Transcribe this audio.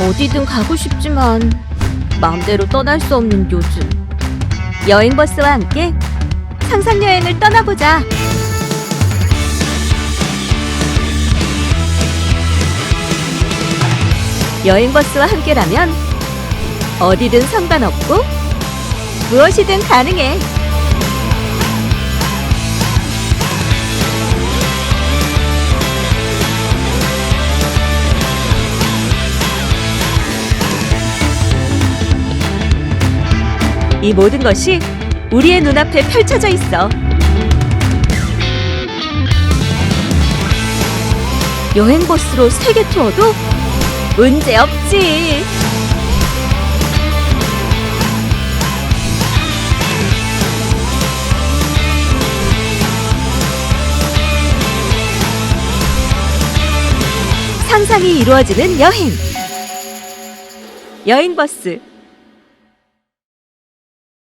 어디든 가고 싶지만 마음대로 떠날 수 없는 요즘. 여행 버스와 함께 상상 여행을 떠나보자. 여행 버스와 함께라면 어디든 상관없고 무엇이든 가능해. 이 모든 것이 우리의 눈앞에 펼쳐져 있어. 여행 버스로 세계 투어도 문제 없지. 상상이 이루어지는 여행. 여행 버스